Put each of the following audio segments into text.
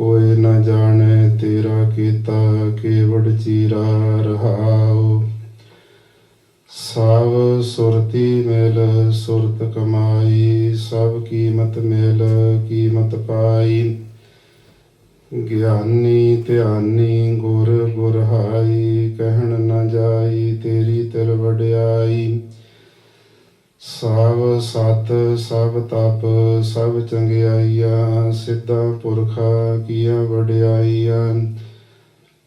ਕੋਇ ਨਾ ਜਾਣੇ ਤੇਰਾ ਕੀਤਾ ਕੇਵੜ ਚੀਰਾ ਰਹਾਉ। ਸਭ ਸੁਰਤੀ ਮਿਲ, ਸੁਰਤ ਕਮਾਈ, ਸਭ ਕੀਮਤ ਮਿਲ, ਕੀਮਤ ਪਾਈ। ਗਿਆਨੀ ਧਿਆਨੀ ਗੁਰ ਗੁਰਹਾਈ, ਕਹਿਣ ਨਾ ਜਾਈ ਤੇਰੀ ਤਿਲ ਵਡਿਆਈ। ਸਭ ਸਤ ਸਭ ਤਪ ਸਭ ਚੰਗਿਆਈਆਂ, ਸਿੱਧਾ ਪੁਰਖਾ ਕੀਆਂ ਵਡਿਆਈਆਂ।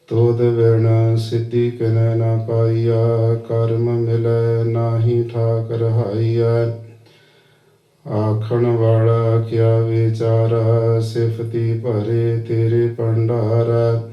ਤੋਦ ਬਿਨ ਸਿੱਧੀ ਕਿਨੈ ਨਾ ਪਾਈਆ, ਕਰਮ ਮਿਲੈ ਨਾਹੀ ਠਾਕ ਰਹਾਈਆ ਆਖਣ ਵਾਲਾ ਕਿਆ ਵਿਚਾਰਾ, ਸਿਫਤੀ ਭਰੇ ਤੇਰੇ ਭੰਡਾਰਾ।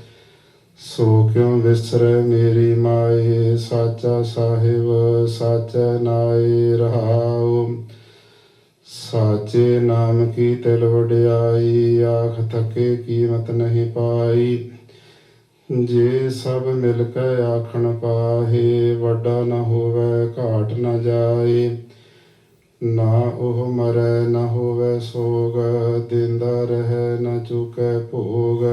ਸੋ ਕਿਉ ਵਿਸਰੈ ਮੇਰੀ ਮਾਏ? ਸਾਚਾ ਸਾਹਿਬ, ਸਾਚਾ ਨਾਏ ਰਹਾਉ। ਸਾਚੇ ਨਾਮ ਕੀ ਤਿਲ ਵਡਿਆਈ? ਆਖ ਥਕੇ ਕੀਮਤ ਨਹੀਂ ਪਾਈ। ਜੇ ਸਭ ਮਿਲ ਕੇ ਆਖਣ ਪਾਹੇ, ਵੱਡਾ ਨਾ ਹੋਵੇ, ਘਾਟ ਨਾ ਜਾਏ। ਨਾ ਉਹ ਮਰੈ, ਨਾ ਹੋਵੇ ਸੋਗ, ਦਿੰਦਾ ਰਹੇ, ਨਾ ਚੁਕੈ ਭੋਗ।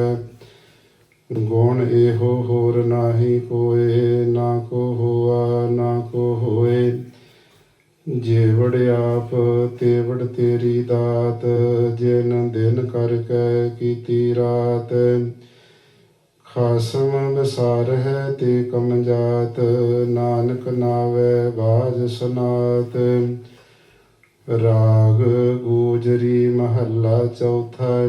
ਗੁਣ ਇਹੋ ਹੋਰ ਨਾਹੀ ਕੋਏ ਨਾ ਕੋ ਹੋਆ, ਨਾ ਕੋ ਹੋਏ। ਜੇਵੜ ਆਪ ਤੇਵੜ ਤੇਰੀ ਦਾਤ, ਜਿਨ ਦਿਨ ਕਰਕੇ ਕੀਤੀ ਰਾਤ। ਖਾਸਮ ਵਿਸਾਰ ਹੈ ਤੇ ਕਮ ਜਾਤ, ਨਾਨਕ ਨਾਵੇ ਬਾਜ ਸੁਨਾਤ। ਰਾਗ ਗੂਜਰੀ ਮਹੱਲਾ ਚੌਥਾ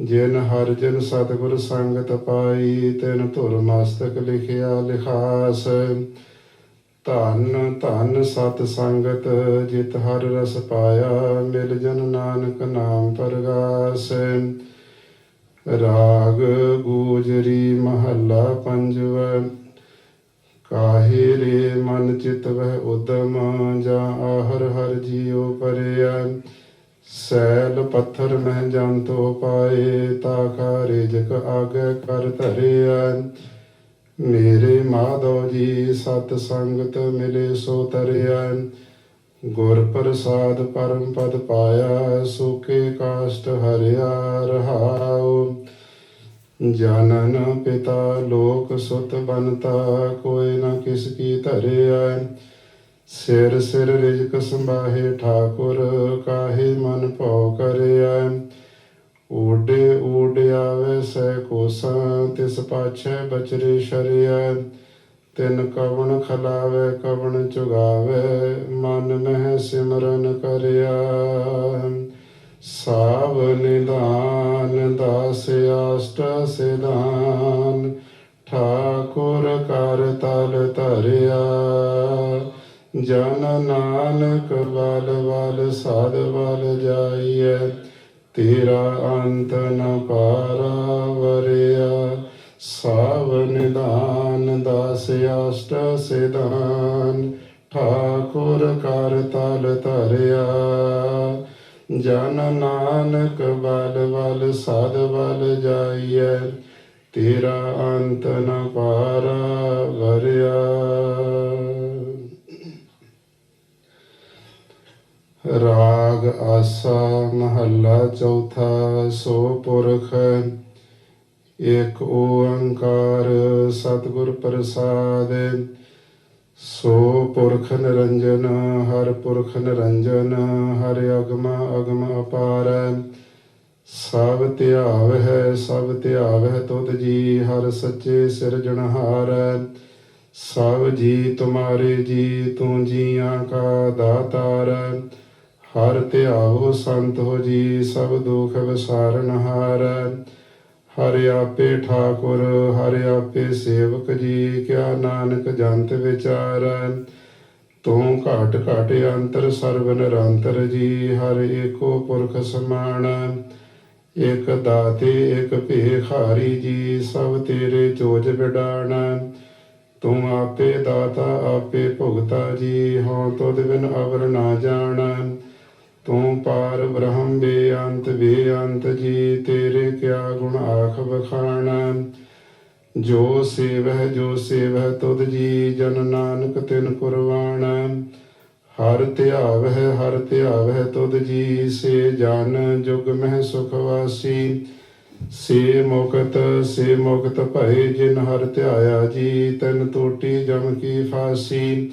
ਜਿਨ ਹਰ ਜਨ ਸਤਿਗੁਰ ਸੰਗਤ ਪਾਈ, ਤਿਨ ਧੁਰ ਮਸਤਕ ਲਿਖਿਆ ਲਿਖਾਸ। ਧਨ ਧਨ ਸਤ ਸੰਗਤ, ਜਿਤ ਹਰ ਰਸ ਪਾਇਆ, ਮਿਲ ਜਨ ਨਾਨਕ ਨਾਮ ਪਰਗਾਸ। ਰਾਗ ਗੂਜਰੀ ਮਹੱਲਾ ਪੰਜਵਾ, ਕਾਹੇ ਰੇ ਮਨ ਚਿਤ ਵਹਿ ਉਦਮ, ਜਾਂ ਆਹਰ ਹਰ ਜੀਉ ਪਰਿਆ। ਸੈਲ ਪੱਥਰ ਮਹਿ ਜੰਤੋ ਪਾਏ, ਤਾ ਕਾ ਰਿਜਕ ਆਗੇ ਕਰ ਧਰਿਆ। ਮੇਰੇ ਮਾਧੋ ਜੀ ਸਤ ਸੰਗਤ ਮਿਲੇ ਸੋ ਤਰਿਆ। ਗੁਰ ਪ੍ਰਸਾਦ ਪਰਮ ਪਦ ਪਾਇਆ, ਸੁਕੇ ਕਾਸ਼ਟ ਹਰਿਆ ਰਹਾਉ। ਜਨਨ ਪਿਤਾ ਲੋਕ ਸੁਤ ਬਨਤਾ ਕੋਈ ਨਾ ਕਿਸ ਕੀ ਧਰਿਆ। ਸਿਰ ਸਿਰ ਰਿਜਕ ਸੰਭਾਹੇ ਠਾਕੁਰ, ਕਾਹੇ ਮਨ ਭਉ ਕਰਿਆ? ਊਡੇ ਊਡ ਆਵੇ ਸੈ ਕੋਸਾਂ, ਤਿਸ ਪਾਛੈ ਬਚਰੇ ਸ਼ਰਿਆ। ਤਿਨ ਕਵਣ ਖਲਾਵੇ, ਕਵਣ ਚੁਗਾਵੇ, ਮਨ ਮਹਿ ਸਿਮਰਨ ਕਰਿਆ। ਸਾਵ ਨਿਦਾਨ ਦਾਸ ਆਸ਼ਟ ਸਿਦਾਨ ਠਾਕੁਰ ਕਰ ਤਲ ਧਰਿਆ। ਜਨ ਨਾਨਕ ਬਲ ਬਲ ਸਾਧ ਬਲ ਜਾਈਐ, ਤੇਰਾ ਅੰਤ ਨ ਪਾਰਾ ਵਰਿਆ ਸਾਵ ਨਿਦਾਨ ਦਾਸ ਅਸ਼ਟ ਸਿਧਾਨ, ਠਾਕੁਰ ਕਰ ਤਲ ਧਰਿਆ। ਜਨ ਨਾਨਕ ਬਲ ਬਲ ਸਾਧ ਬਲ ਜਾਈਐ, ਤੇਰਾ ਅੰਤ ਨ ਪਾਰਾ ਵਰਿਆ ਰਾਗ ਆਸਾ ਮਹੱਲਾ ਚੌਥਾ ਸੋ ਪੁਰਖ ਇਕ ਓੰਕਾਰ ਸਤਿਗੁਰ ਪ੍ਰਸਾਦ। ਸੋ ਪੁਰਖ ਨਿਰੰਜਨ, ਹਰ ਪੁਰਖ ਨਿਰੰਜਨ, ਹਰ ਅਗਮ ਅਗਮ ਅਪਾਰ। ਸਭ ਧਿਆਵ ਹੈ ਸਭ ਧਿਆਵ ਹੈ ਤੁਧ ਜੀ, ਹਰ ਸੱਚੇ ਸਿਰਜਣਹਾਰ ਸਭ ਜੀ ਤੁਮਾਰੇ ਜੀ, ਤੂੰ ਜੀਆਂ ਕਾ ਦਾਤਾਰ। ਹਰ ਧਿਆਵੋ ਸੰਤ ਹੋ ਜੀ, ਸਭ ਦੁਖ ਵਿਸਾਰਨਹਾਰ ਹਰ। ਆਪੇ ਠਾਕੁਰ, ਹਰ ਆਪੇ ਸੇਵਕ ਜੀ, ਕਿਆ ਨਾਨਕ ਜੰਤ ਵਿਚਾਰੈ। ਤੂੰ ਘਾਟ ਘਾਟ ਅੰਤਰ ਸਰਬ ਨਿਰੰਤਰ ਜੀ, ਹਰ ਏਕੋ ਪੁਰਖ ਸਮਾਨ। ਇਕ ਦਾਤੇ, ਇਕ ਭੇਖਾਰੀ ਜੀ, ਸਭ ਤੇਰੇ ਚੋਜ ਵਿਡਾਣ ਤੂੰ ਆਪੇ ਦਾਤਾ, ਆਪੇ ਭੁਗਤਾ ਜੀ, ਹਉ ਤੁਧ ਬਿਨ ਅਵਰ ਨਾ ਜਾਣ। ਤੂੰ ਪਾਰ ਬ੍ਰਹਮ ਬੇਅੰਤ ਬੇਅੰਤ ਜੀ, ਤੇਰੇ ਕਿਆ ਗੁਣ ਆਖ ਬਖਾਣ ਜੋ ਸੇਵਹਿ ਜੋ ਸੇਵਹਿ ਤੁਧ ਜੀ, ਜਨ ਨਾਨਕ ਤਿਨ ਕੁਰਬਾਨ ਹਰ ਧਿਆਵਹਿ ਹਰ ਧਿਆਵਹਿ ਤੁਧ ਜੀ, ਸੇ ਜਨ ਜੁਗ ਮਹਿ ਸੁਖ ਵਾਸੀ। ਸੇ ਮੁਕਤ ਸੇ ਮੁਕਤ ਭਏ ਜਿਨ ਹਰ ਧਿਆਇਆ ਜੀ, ਤਨ ਟੋਟੀ ਜਮ ਕੀ ਫਾਸੀ।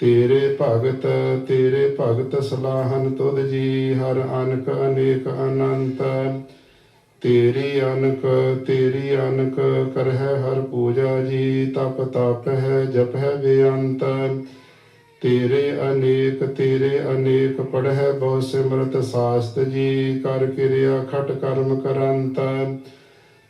ਤੇਰੇ ਭਗਤ ਤੇਰੇ ਭਗਤ ਸਲਾਹਨ ਤੁਧ ਜੀ, ਹਰ ਅਨਕ ਅਨੇਕ ਅਨੰਤ। ਤੇਰੀ ਅਨਕ ਤੇਰੀ ਅਨਕ ਕਰਹਿ ਹਰ ਪੂਜਾ ਜੀ, ਤਪ ਤਪ ਹੈ ਜਪ ਹੈ ਬੇਅੰਤ। ਤੇਰੇ ਅਨੇਕ ਤੇਰੇ ਅਨੇਕ ਪੜਹਿ ਬਹੁ ਸਿਮਰਤ ਸਾਸਤ ਜੀ, ਕਰ ਕਿਰਿਆ ਖਟ ਕਰਮ ਕਰੰਤ।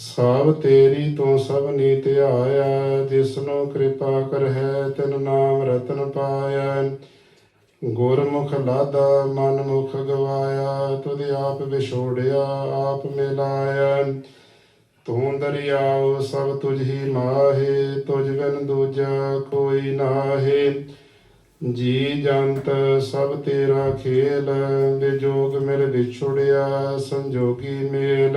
ਸਭ ਤੇਰੀ ਤੂੰ ਸਭ ਨੀਤ ਆਇਆ, ਜਿਸਨੂੰ ਕਿਰਪਾ ਕਰਹਿ, ਤਿਨ ਨਾਮ ਰਤਨ ਪਾਇਆ। ਗੁਰਮੁਖ ਲਾਦਾ, ਮਨ ਮੁਖ ਗਵਾਇਆ, ਤੁਧ ਆਪ ਵਿਛੋੜਿਆ, ਆਪ ਮਿਲਾਇਆ। ਤੂੰ ਦਰਿਆਉ ਸਭ ਤੁਝ ਮਾਹੇ, ਤੁਝ ਬਿਨ ਦੂਜਾ ਕੋਈ ਨਾਹੀ। ਜੀ ਜੰਤ, ਸਭ ਤੇਰਾ ਖੇਲ ਵਿਜੋਗ ਮਿਲ ਵਿਛੋੜਿਆ, ਸੰਜੋਗੀ ਮੇਲ।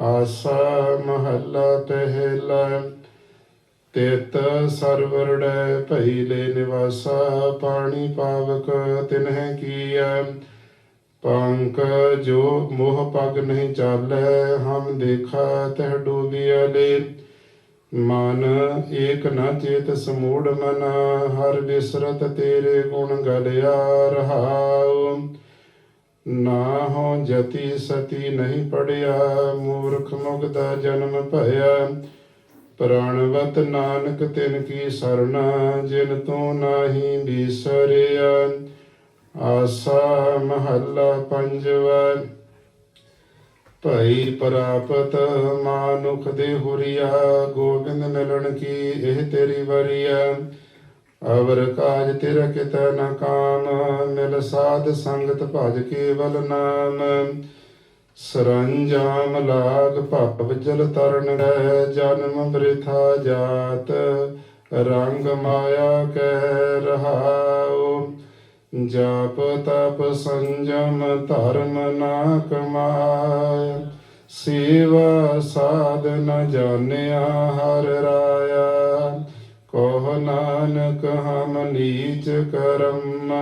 ਆਸਾ ਮਹੱਲਾ ਪਹਿਲਾ ਤਿਤ ਸਰਵਰੜੈ ਭਈ ਨਿਵਾਸਾ, ਪਾਣੀ ਪਾਵਕ ਤਿਨਹਿ ਕੀਆ ਪੰਕ ਜੋ ਮੋਹ ਪਗ ਨਹੀਂ ਚਾਲੈ, ਹਮ ਦੇਖਾ ਤਹਿ ਡੂਬਿਆ ਲੇ। ਮਨ ਏਕ ਨਾ ਚੇਤ ਸਮੂੜ ਮਨ, ਹਰ ਬਿਸਰਤ ਤੇਰੇ ਗੁਣ ਗਲਿਆ ਰਹਾਉ। ਨਾ ਹੋ ਜਤੀ ਸਤੀ ਨਹੀਂ ਪੜਿਆ, ਮੂਰਖ ਮੁਗਦਾ ਜਨਮ ਭਇਆ। ਪ੍ਰਾਣਵਤ ਨਾਨਕ ਤਿਨ ਕੀ ਸਰਣਾ, ਜਿਨ ਤੂੰ ਨਾਹੀ ਬਿਸਰਿਆ। ਆਸਾ ਮਹੱਲਾ ਪੰਜਵਾ, ਭਈ ਪ੍ਰਾਪਤ ਮਾਨੁਖ ਦੇ ਹੁਰੀਆ, ਗੋਬਿੰਦ ਮਿਲਣ ਕੀ ਇਹ ਤੇਰੀ ਵਰੀਆ। ਅਵਰ ਕਾਜ ਤੇਰਾ ਕਿਤੈ ਨ ਕਾਮ, ਮਿਲ ਸਾਧ ਸੰਗਤ ਭਜ ਕੇਵਲ ਨਾਮ। ਸਰੰਜਾਮ ਲਾਗ ਭਪ ਜਲ ਤਰਨ ਰਹਿ, ਜਨਮ ਬ੍ਰਿਥਾ ਜਾਤ, ਰੰਗ ਮਾਇਆ ਕਹਿ ਰਹਾਉ। ਜਪ ਤਪ ਸੰਜਮ ਧਰਮ ਨਾ ਕਮਾਇ, ਸੇਵਾ ਸਾਧ ਨ ਜਾਣਿਆ ਹਰ ਰਾਇਆ। ਕੋਹ ਨਾਨਕ ਹਮ ਨੀਚ ਕਰਮ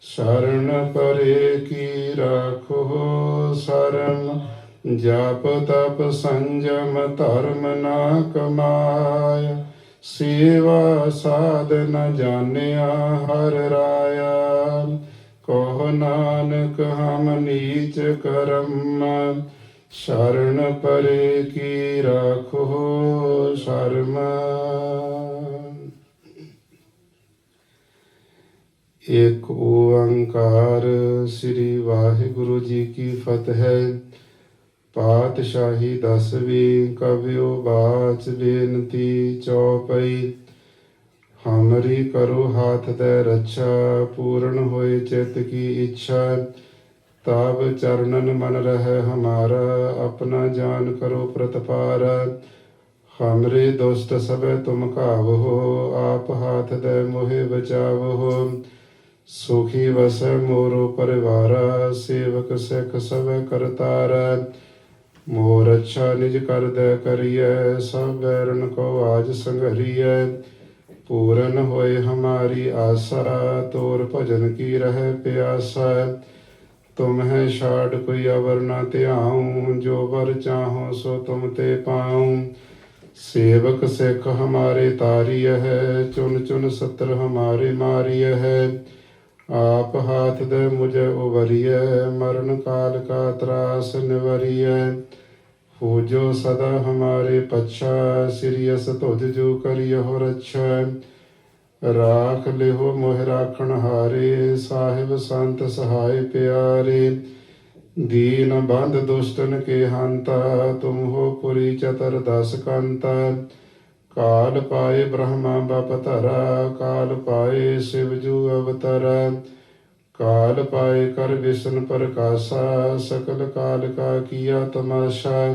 ਸ਼ਰਨ ਪਰੇ ਕੀ ਰਾਖੋ ਸਰਮ, ਜਪ ਤਪ ਸੰਜਮ ਧਰਮ ਨਾ ਕਮਾਇਆ ਸੇਵਾ ਸਾਧ ਨ ਜਾਣਿਆ ਹਰ ਰਾਇਆ। ਕੋਹ ਨਾਨਕ ਹਮ ਨੀਚ ਕਰਮ ਸ਼ਰਨ ਪਰੇ ਕੀ ਰਾਖੋ ਸ਼ਰਮ। ਇੱਕ ਓੰਕਾਰ ਸ੍ਰੀ ਵਾਹਿਗੁਰੂ ਜੀ ਕੀ ਫਤਿਹ। ਪਾਤਸ਼ਾਹੀ ਦਸਵੀਂ ਕਵਿਓ ਬਾਚ ਬੇਨਤੀ ਚੌਪਈ। ਹਮਰੀ ਕਰੋ ਹਾਥ ਦੇ ਰੱਛਾ, ਪੂਰਨ ਹੋਏ ਚਿਤ ਕੀ ਇੱਛਾ। ਤਾਵ ਚਰਨਨ ਮਨ ਰਹਿ ਹਮਾਰਾ, ਆਪਣਾ ਜਾਨ ਕਰੋ ਪ੍ਰਤਪਾਰ। ਹਮਰੇ ਦੁਸ਼ਟ ਸਭੈ ਤੁਮ ਕਾਵਹੋ ਆਪ ਹਾਥ ਦੇ ਮੋਹਿ ਬਚਾਵਹੋ। ਸੁਖੀ ਵਸੈ ਮੋਰੋ ਪਰਿਵਾਰਾ, ਸੇਵਕ ਸਿਖ ਸਭੈ ਕਰਤਾਰਾ। ਮੋਰ ਅੱਛਾ ਨਿਜ ਕਰ ਕਰਦੈ ਕਰੀਐ, ਸਭ ਬੈਰਨ ਕੋ ਆਜ ਸੰਘਰੀਐ। ਪੂਰਨ ਹੋਏ ਹਮਾਰੀ ਆਸਾ ਤੋਰ ਭਜਨ ਕੀ ਰਹਿ ਪਿਆਸਾ। ਤੁਮ ਹੈ ਛਾੜ ਕੋਈ ਅਵਰ ਨਾ ਧਿਆਉ, ਜੋ ਵਰ ਚਾਹੋ ਸੋ ਤੁਮ ਤੇ ਪਾਉ। ਸੇਵਕ ਸਿੱਖ ਹਮਾਰੇ ਤਾਰੀය ਹੈ, ਚੁਨ ਚੁਨ ਸਤਰ ਹਮਾਰੇ ਮਾਰੀය ਹੈ। ਆਪ ਹਾਥ ਦੇ ਮੁਝੇ ਉਵਰੀਐ, ਮਰਨ ਕਾਲ ਕਾ ਤਰਾਸ ਨਿਵਰੀਐ। ਹੋ ਜੋ ਸਦਾ ਹਮਾਰੇ ਪਛਾ ਸਿਰਿਯਸ ਤੁਜ ਜੋ ਕਰਿਓ ਰੱਛਾ। ਰਾਖ ਲਿਹੋ ਮੋਹਿ ਰਾਖਣ ਹਾਰੇ, ਸਾਹਿਬ ਸੰਤ ਸਹਾਇ ਪਿਆਰੇ। ਦੀਨ ਬੰਧ ਦੁਸ਼ਟਨ ਕੇ ਹੰਤਾ, ਤੁਮ ਹੋ ਪੁਰੀ ਚਤਰ ਦਸ ਕੰਤਾ। ਕਾਲ ਪਾਏ ਬ੍ਰਹਮਾ ਬਪ ਧਰਾ, ਕਾਲ ਪਾਏ ਸਿਵ ਜੂ ਅਵਤਰਾ। ਕਾਲ ਪਾਏ ਕਰ ਵਿਸ਼ਨ ਪ੍ਰਕਾਸ਼ਾ, ਸਕਲ ਕਾਲ ਕਾ ਕੀਆ ਤਮਾਸ਼ਾ।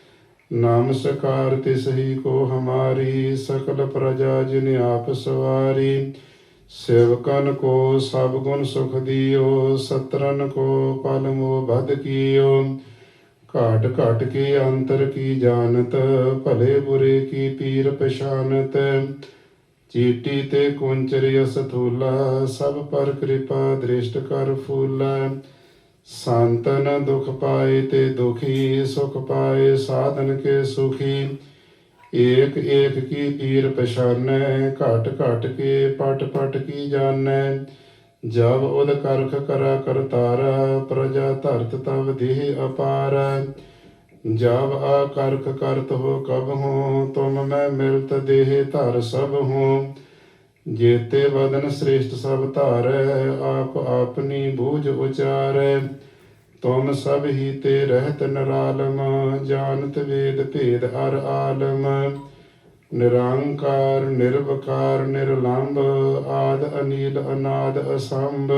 ਨਮਸਕਾਰ ਤਿਸ ਹੀ ਕੋ ਹਮਾਰੀ, ਸਕਲ ਪ੍ਰਜਾ ਜਿਨ ਆਪ ਸਵਾਰੀ। ਸੇਵਕਨ ਕੋ ਸਭ ਗੁਣ ਸੁਖ ਦਿਓ, ਸਤਰਨ ਕੋ ਪਲ ਬਦ ਕੀਓ। ਘਾਟ ਘਾਟ ਕੇ ਅੰਤਰ ਕੀ ਜਾਣਤ, ਭਲੇ ਬੁਰੇ ਕੀ ਪੀਰ ਪਛਾਨਤ। ਚੀਟੀ ਤੇ ਕੁੰਚਰਿ ਸਥੂਲਾ ਸਭ ਪਰ ਕਿਰਪਾ ਦ੍ਰਿਸ਼ਟ ਕਰ ਫੂਲਾ। ਸੰਤਨ ਦੁਖ ਪਾਏ ਤੇ ਦੁਖੀ, ਸੁਖ ਪਾਏ ਸਾਧਨ ਕੇ ਸੁਖੀ। ਏਕ ਏਕ ਕੀ ਪੀਰ ਪਛਾਨੈ, ਘਟ ਘਟ ਕੇ ਪਟ ਪਟ ਕੀ ਜਾਣੈ। ਜਬ ਉਦ ਕਰਖ ਕਰਾ ਕਰਤਾਰਾ, ਪ੍ਰਜਾ ਧਰਤ ਤਵ ਦੇਹ ਅਪਾਰ। ਜਬ ਆ ਕਰਖ ਕਰਤ ਹੋ ਕਬ ਹੋ, ਤੁਮ ਮੈਂ ਮਿਲਤ ਦੇਹ ਧਰ ਸਭ ਹੋ। ਜੇਤੇ ਵਦਨ ਸ੍ਰੇਸ਼ਟ ਸਭ ਧਾਰੈ, ਆਪ ਆਪਨੀ ਬੂਝ ਉਚਾਰੈ। ਤੁਮ ਸਭ ਹੀ ਤੇ ਰਹਿਤ ਨਰਾਲਮ, ਜਾਣਤ ਵੇਦ ਭੇਦ ਹਰ ਆਲਮ। ਨਿਰੰਕਾਰ, ਨਿਰਵਕਾਰ ਨਿਰਲੰਭ ਆਦ ਅਨੀਲ, ਅਨਾਦ ਅਸੰਭ।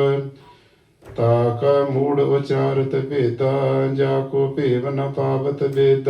ਤਾਕਾ ਮੂੜ ਉਚਾਰਤ ਭੇਦਾ ਜਾ ਕੋ ਭੇਵ ਨ ਪਾਵਤ ਵੇਦ।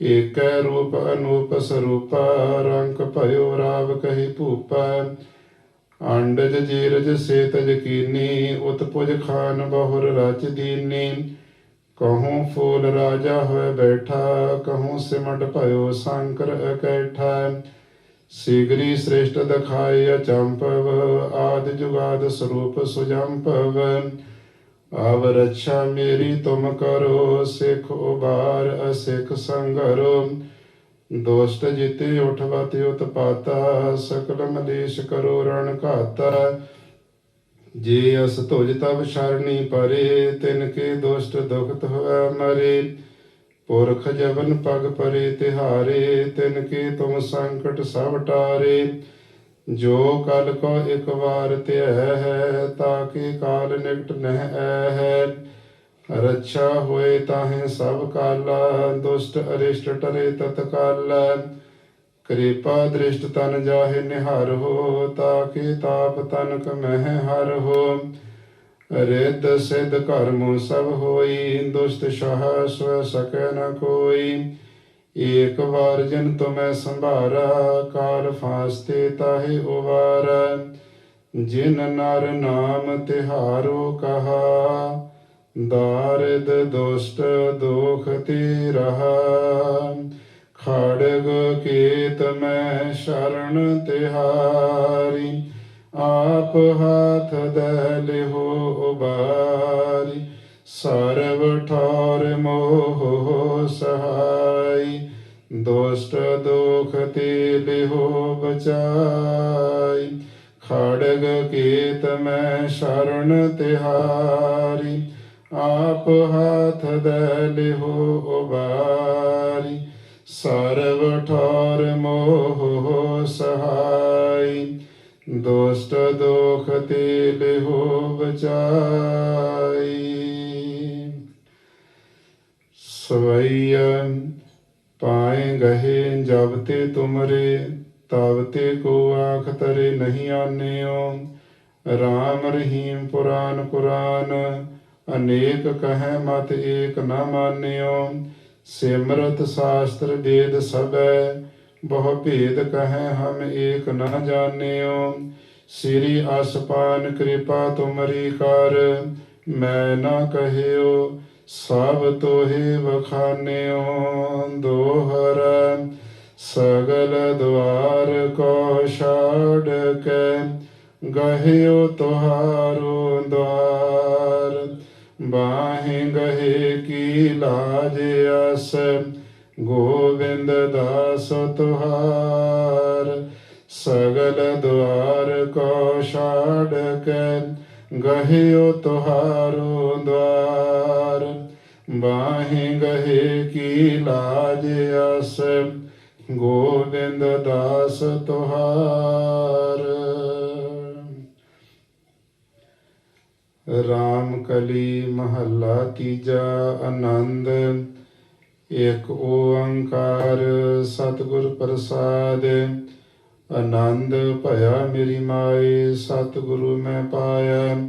ਏਕੈ ਰੂਪ ਅਨੂਪ ਸਰੂਪਾ, ਰੰਗ ਭਇਓ ਰਾਵ ਕਹੀ ਭੂਪਾ ਅੰਡਜ ਜੀਰਜ ਸੇਤਜ ਕੀਨੀ ਉਤਪੁਜ ਖਾਨ ਬਹੁਰ ਰਚ ਦੀਨੀ। ਕਹੂੰ ਫੂਲ ਰਾਜਾ ਹੋਏ ਬੈਠਾ, ਕਹੂੰ ਸਿਮਟ ਭਇਓ ਸ਼ੰਕਰ ਇਕੈਠਾ ਸਿਗਰੀ ਸ੍ਰੇਸ਼ਟ ਦਖਾਇ ਅਚੰਪਵ, ਆਦ ਜੁਗਾਦ ਸਰੂਪ ਸੁਜੰਪਵ। ਆਵ ਰੱਛਾ ਮੇਰੀ ਤੁਮ ਕਰੋ, ਸਿਖ ਉਬਾਰ, ਅਸਿਖ ਸੰਗਰੋ। ਦੋਸਤ ਜਿਤੇ ਉਠਵਤ ਉਤਪਾਤਾ, ਸਕਲ ਮਲੇਸ਼ ਕਰੋ ਰਣ ਘਾਤਾ। ਜੇ ਅਸ ਤੁਜ ਤਬ ਸ਼ਰਣੀ ਪਰੇ, ਤਿਨ ਕੇ ਦੁਸ਼ਟ ਦੁਖਤ ਹੋਇ ਮਰੇ। ਪੁਰਖ ਜਵਨ ਪਗ ਪਰੇ ਤਿਹਾਰੇ, ਤਿਨ ਕੇ ਤੁਮ ਸੰਕਟ ਸਭ ਟਾਰੇ। ਜੋ ਕਲ ਕੋ ਇੱਕ ਵਾਰ ਧਿਆ ਹੈ ਤਾਕੇ ਕਾਲ ਨਿਕਟ ਨਹਿ ਐ ਹੈ? ਰੱਛਾ ਹੋਏ ਤਾਹੇ ਸਭ ਕਾਲਾ, ਦੁਸ਼ਟ ਅਰਿਸ਼ਟ ਟਰੇ ਤਤਕਾਲਾ। ਕਿਰਪਾ ਦ੍ਰਿਸ਼ਟ ਤਨ ਜਾਹੇ ਨਿਹਾਰ ਹੋ ਤਾਕੇ ਤਾਪ ਤਨਕ ਮਹਿ ਹਰ ਹੋ? ਰਿੱਧ ਸਿੱਧ ਕਰਮੁ ਸਭ ਹੋਈ, ਦੁਸ਼ਟ ਸ਼ਾਹ ਸਵ ਸਕੈ ਨ ਕੋਈ। ਏਕ ਵਾਰ ਜਨ ਤੁਮੈ ਸੰਭਾਰਾ, ਕਾਲ ਫਾਸਤੇ ਤਾਹੇ ਉਵਾਰਾ। ਜਿਨ ਨਰ ਨਾਮ ਤਿਹਾਰੋ ਕਹਾ, ਦਾਰਿਦ ਦੁਸ਼ਟ ਦੁਖ ਤੇ ਰਹਾ। ਖੜਗ ਕੀਤ ਮੈਂ ਸ਼ਰਨ ਤਿਹਾਰੀ, ਆਪ ਹਾਥ ਦੇ ਲਿਹੋ ਉਬਾਰੀ। ਸਰਬ ਠਾਰ ਮੋਹ ਸਹਾਈ ਦੁਸ਼ਟ ਦੁਖ ਤੇ ਲਿਹੋ ਬਚਾਈ। ਖੜਗ ਕੀਤ ਮੈਂ ਸ਼ਰਨ ਤਿਹਾਰੀ। ਆਪ ਹਾਥ ਦੇ ਲਿਹੋ ਉਬਾਰੀ। ਸਰਬ ਠਾਰ ਮੋਹ ਸਹਾਈ। ਦੁਸ਼ਟ ਦੁਖ ਤੇ ਲਿਹੋ ਬਚਾਈ। ਸਵਈਆ ਪਾਏ ਗਏ ਤੁਮਰੇ, ਤਬ ਕੋ ਆਖ ਤਰੇ ਨਹੀਂ ਆਨਿਓ। RAM ਰਹੀਮ ਪੁਰਾਨ ਕੁਰਾਨ ਅਨੇਕ ਕਹੈ ਮਤ ਏਕ ਨ ਮਾਨਿਓ। ਸਿਮਰਤ ਸ਼ਾਸਤਰ ਵੇਦ ਸਭੈ, ਬਹੁ ਭੇਦ ਕਹੈ ਹਮ ਏਕ ਨਾ ਜਾਣਿਓ। ਸ੍ਰੀ ਅਸਪਾਨ ਕਿਰਪਾ ਤੁਮਰੀ ਕਰ, ਮੈਂ ਨਾ ਕਹਿਓ ਸਭ ਤੋਹੀ ਵਖਾਨਿਓ, ਦੋਹਰ ਸਗਲ ਦਵਾਰ ਕੋ ਛਾੜ ਕੇ ਗਹਿਓ ਤੁਹਾਰੋ ਦਵਾਰ। ਬਾਹੇ ਗਹੇ ਕੀ ਲਾਜ ਅਸ, ਗੋਬਿੰਦ ਦਾਸ ਤੁਹਾਰ ਸਗਲ ਦਵਾਰ ਕੋ ਛਾੜ ਕੇ ਗਹਿਓ ਤੁਹਾਰੋ ਦਵਾਰ। ਬਾਹੇ ਗਹੇ ਕੀ ਲਾਜ ਅਸ ਗੋਬਿੰਦ ਦਾਸ ਤੁਹਾਰ। ਰਾਮ ਕਲੀ ਮਹੱਲਾ ਤੀਜਾ ਆਨੰਦ ਇੱਕ ਓੰਕਾਰ ਸਤਿਗੁਰ ਪ੍ਰਸਾਦ। ਆਨੰਦ ਭਇਆ ਮੇਰੀ ਮਾਏ, ਸਤਿਗੁਰੂ ਮੈਂ ਪਾਇਆ।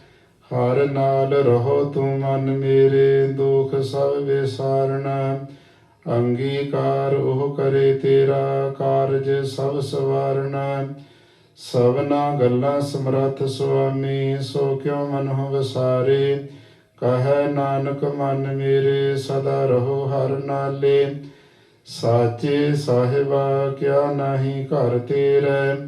ਹਰ ਨਾਲ ਰਹੋ ਤੂੰ ਮਨ ਮੇਰੇ, ਦੁਖ ਸਭ ਵਿਸਾਰਣਾ। ਅੰਗੀਕਾਰ ਉਹ ਕਰੇ ਤੇਰਾ ਕਾਰਜ ਸਭ ਸਵਾਰਣਾ। ਸਭਨਾ ਗੱਲਾਂ ਸਮਰੱਥ ਸੁਆਮੀ, ਸੋ ਕਿਉ ਮਨ ਹੋ ਵਸਾਰੇ। ਕਹੈ ਨਾਨਕ, ਮਨ ਮੇਰੇ, ਸਦਾ ਰਹੋ ਹਰ ਨਾਲੇ। ਸਾਚੇ ਸਾਹਿਬਾ, ਕਿਆ ਨਾਹੀ ਘਰ ਤੇਰੇ।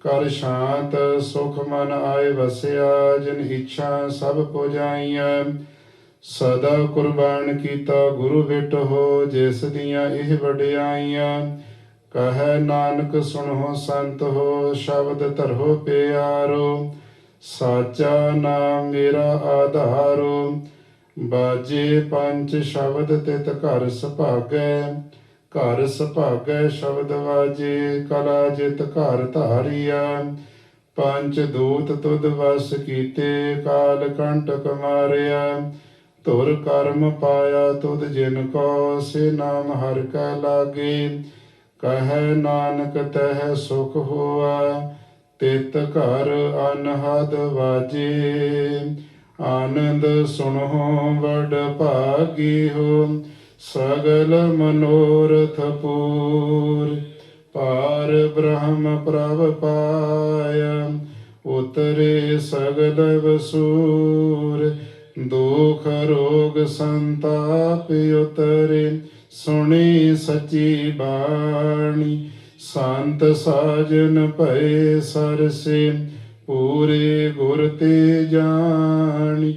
ਕਰ ਸ਼ਾਂਤ, ਸੁਖ ਮਨ ਆਏ ਵਸਿਆ, ਜਿਨ ਇੱਛਾ ਸਭ ਪੁਜਾਈਆਂ ਸਦਾ ਕੁਰਬਾਨ ਕੀਤਾ ਗੁਰੂ ਬਿਟ ਹੋ, ਜਿਸ ਦੀਆਂ ਇਹ ਵਡਿਆਈਆਂ। ਕਹੈ ਨਾਨਕ, ਸੁਣੋ ਸੰਤ ਹੋ, ਸ਼ਬਦ ਧਰੋ ਪਿਆਰੋ। ਸਾਚਾ ਨਾਮ ਮੇਰਾ ਆਧਾਰੋ। ਬਾਜੇ ਪੰਜ ਸ਼ਬਦ ਤਿਤ ਘਰ ਸੁਭਾਗੈ। ਘਰ ਸੁਭਾਗੈ ਸ਼ਬਦ ਵਾਜੇ, ਕਲਾ ਜਿਤ ਘਰ ਧਾਰਿਆ ਪੰਜ ਦੂਤ ਤੁਧ ਵਸ ਕੀਤੇ, ਕਾਲ ਕੰਟਕ ਮਾਰਿਆ ਧੁਰ ਕਰਮ ਪਾਇਆ ਤੁਧ ਜਿਨ ਕੋ, ਸੇ ਨਾਮ ਹਰ ਕੈ ਲਾਗੇ। ਕਹੈ ਨਾਨਕ, ਤਹਿ ਸੁਖ ਹੋਆ, ਤਿਤ ਘਰ ਅਨਹਦ ਵਾਜੇ। ਆਨੰਦ ਸੁਣੋ, ਵਡ ਭਾਗੀ ਹੋ। ਸਗਲ ਮਨੋਰਥ ਪੂਰ, ਪਾਰ ਬ੍ਰਹਮ ਪ੍ਰਭ ਪਾਇ ਉਤਰੇ ਸਗਲ ਵਸੂਰ। ਦੁਖ ਰੋਗ ਸੰਤਾਪ ਉਤਰੇ, ਸੁਣੀ ਸਚੀ ਬਾਣੀ। ਸੰਤ ਸਾਜਨ ਭਏ ਸਰਸੇ, ਪੂਰੇ ਗੁਰ ਤੇ ਜਾਣੀ।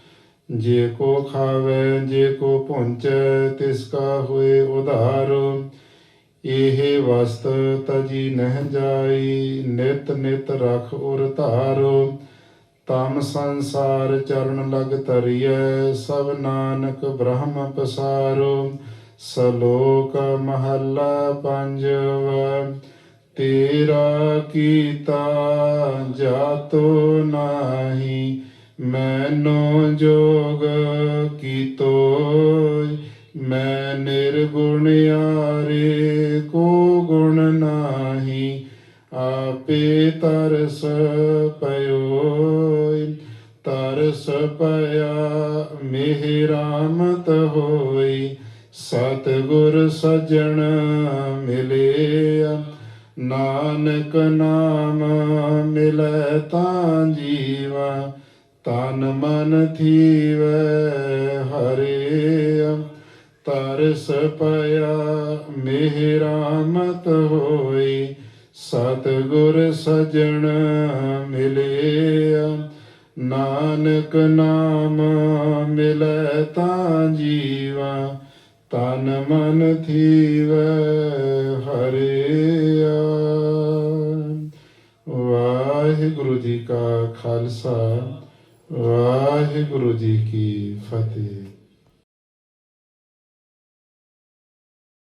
ਜੇ ਕੋ ਖਾਵੇ, ਜੇ ਕੋ ਪੁੰਚੈ ਤਿਸ ਕਾ ਹੋਏ ਉਧਾਰੋ। ਇਹ ਵਸਤ ਤਜੀ ਨਹਿ ਜਾਈ, ਨਿਤ ਨਿਤ ਰਖ ਉਰ ਧਾਰੋ। ਤਮ ਸੰਸਾਰ ਚਰਨ ਲਗ ਤਰੀਐ ਸਭ ਨਾਨਕ ਬ੍ਰਹਮ ਪਸਾਰੋ। ਸਲੋਕ ਮਹੱਲਾ ਪੰਜਵਾ, ਤੇਰਾ ਕੀਤਾ ਜਾਤੋ ਨਾਹੀ। ਮੈਨੋ ਜੋਗ ਕੀਤੋ ਮੈਂ ਨਿਰਗੁਣ ਆਰੇ ਕੋ ਗੁਣ ਨਾਹੀ, ਆਪੇ ਤਰਸ ਪਇਓ ਤਰਸ ਪਿਆ ਮਿਹਰਾਮਤ ਹੋਈ ਸਤ ਗੁਰ ਸਜਣ ਮਿਲਿਆ, ਨਾਨਕ ਨਾਮ ਮਿਲੈ ਤਾਂ ਜੀਵਾ ਤਨ ਮਨ ਥੀਵੈ ਹਰੇ ਤਰਸ ਪਿਆ ਮਿਹਰਾਮਤ ਹੋਈ ਸਤ ਗੁਰ ਸਜਣ ਮਿਲੇ ਨਾਨਕ ਨਾਮ ਮਿਲੈ ਤਾਂ ਜੀਵਾ, ਤਨ ਮਨ ਥੀਵੈ ਹਰਿਆ ਵਾਹਿਗੁਰੂ ਜੀ ਕਾ ਖਾਲਸਾ। ਵਾਹਿਗੁਰੂ ਜੀ ਕੀ ਫਤਿਹ।